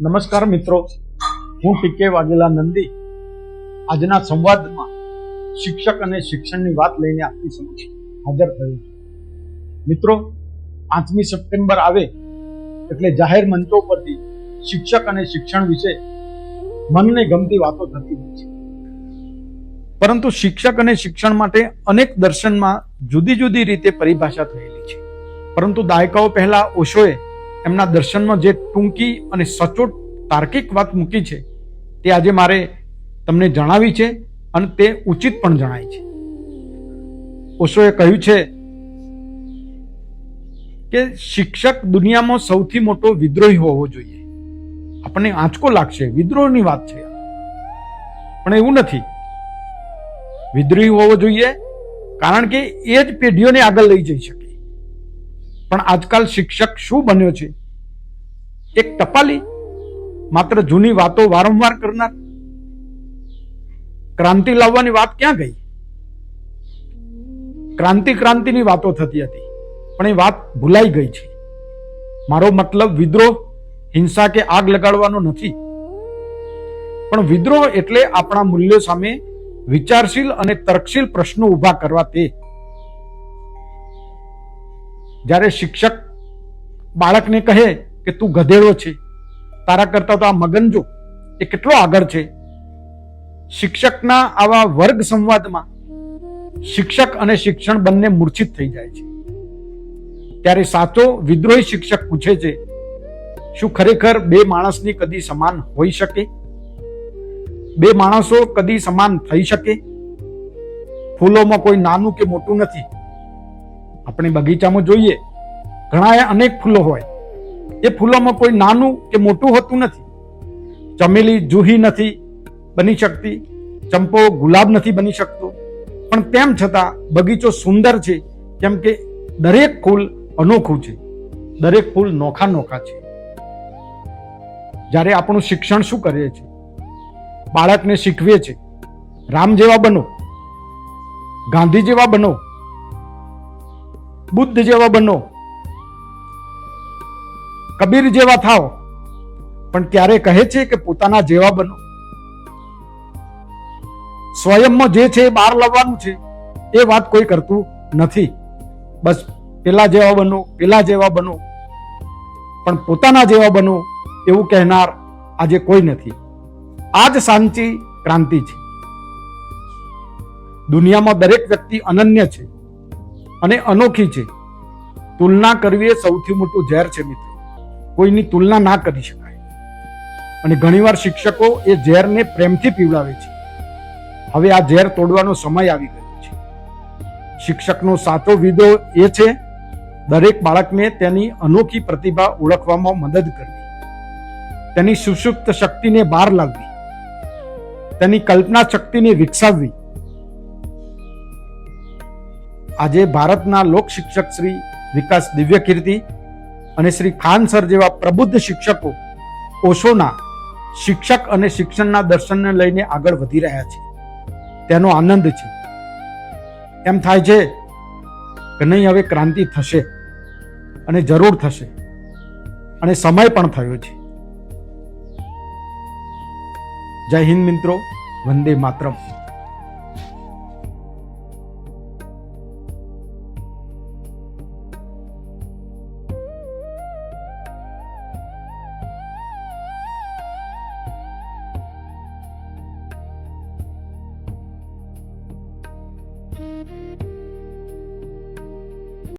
નમસ્કાર મિત્રો. હું ટીકે વાઘેલા નંદી. આજના સંવાદમાં શિક્ષક અને શિક્ષણની વાત લઈને આપની સમક્ષ હાજર થયું મિત્રો, પાંચમી સપ્ટેમ્બર આવે એટલે જાહેર મંચો પરથી શિક્ષક અને શિક્ષણ વિશે મનને ગમતી વાતો થતી હોય છે. પરંતુ શિક્ષક અને શિક્ષણ માટે અનેક દર્શનમાં જુદી જુદી રીતે પરિભાષા થયેલી છે. પરંતુ દાયકાઓ પહેલા ઓશોએ એમના દર્શનમાં જે ટૂંકી અને સચોટ તાર્કિક વાત મૂકી છે, તે આજે મારે તમને જણાવી છે અને તે ઉચિત પણ જણાય છે. ઓશોએ કહ્યું છે કે શિક્ષક દુનિયામાં સૌથી મોટો વિદ્રોહી હોવો જોઈએ. આપણને આંચકો લાગશે, વિદ્રોહની વાત છે. પણ એવું નથી. વિદ્રોહી હોવો જોઈએ કારણ કે એ જ પેઢીઓને આગળ લઈ જઈ શકે. પણ આજકાલ શિક્ષક શું બન્યો છે? એક ટપાલી માત્ર જૂની વાતો વારંવાર કરનાર. ક્રાંતિ લાવવાની વાત ક્યાં ગઈ? ક્રાંતિ ક્રાંતિની વાતો થતી હતી, પણ એ વાત ભૂલાઈ ગઈ છે. મારો મતલબ વિદ્રોહ, હિંસા કે આગ લગાડવાનો નથી. પણ વિદ્રોહ એટલે આપણા મૂલ્યો સામે વિચારશીલ અને તર્કશીલ પ્રશ્નો ઊભા કરવા તે. જ્યારે શિક્ષક બાળકને કહે કે તું ગધેડો છે, તારા કરતા તો આ મગનજો એ કેટલો આગળ છે? શિક્ષકના આવા વર્ગ સંવાદમાં શિક્ષક અને શિક્ષણ બંને મૂર્છિત થઈ જાય છે. ત્યારે સાચો વિદ્રોહી શિક્ષક પૂછે છે, શું ખરેખર બે માણસની કદી સમાન હોઈ શકે? બે માણસો કદી સમાન થઈ શકે? ફૂલોમાં કોઈ નાનું કે મોટું નથી આપણે બગીચામાં જોઈએ ઘણા અનેક ફૂલો હોય. એ ફૂલોમાં કોઈ નાનું કે મોટું હોતું નથી. ચમેલી જુહી નથી બની શકતી, ચંપો ગુલાબ નથી બની શકતો. પણ તેમ છતાં બગીચો સુંદર છે, કેમ કે દરેક ફૂલ અનોખું છે. દરેક ફૂલ નોખા નોખા છે. જ્યારે આપણું શિક્ષણ શું કરે છે બાળકને શીખવે છે રામ જેવા બનો. ગાંધી જેવા બનો. બુદ્ધ જેવા બનો. કબીર જેવા થાવ. પણ ત્યારે કહે છે કે પોતાના જેવા બનો? સ્વયંમાં જે છે એ બહાર લાવવાનું છે. એ વાત કોઈ કરતું નથી. બસ પેલા જેવા બનો, પેલા જેવા બનો. પણ પોતાના જેવા બનો એવું કહેનાર આજે કોઈ નથી. આ જ સાચી ક્રાંતિ છે. દુનિયામાં દરેક વ્યક્તિ અનન્ય છે. અને અનોખી છે. તુલના કરવી એ સૌથી મોટું ઝેર છે મિત્રો. કોઈની તુલના ના કરી શકાય. અને ઘણીવાર શિક્ષકો એ ઝેરને પ્રેમથી પીવડાવે છે. હવે આ ઝેર તોડવાનો સમય આવી ગયો છે. શિક્ષકનો સાચો વિદો એ છે, દરેક બાળકને તેની અનોખી પ્રતિભા ઓળખવામાં મદદ કરવી. તેની સુષુપ્ત શક્તિને બહાર લાવવી. તેની કલ્પના શક્તિને વિકસાવવી. આજે ભારતના લોક શિક્ષક શ્રી વિકાસ દિવ્ય અને શ્રી ખાન સર જેવા પ્રબુદ્ધ શિક્ષકો ઓશોના શિક્ષક અને શિક્ષણના દર્શનને લઈને આગળ વધી રહ્યા છે. તેનો આનંદ છે. એમ થાય છે કે નહીં, હવે ક્રાંતિ થશે અને જરૂર થશે અને સમય પણ થયો છે. જય હિન્દ મિત્રો, વંદે માતરમ.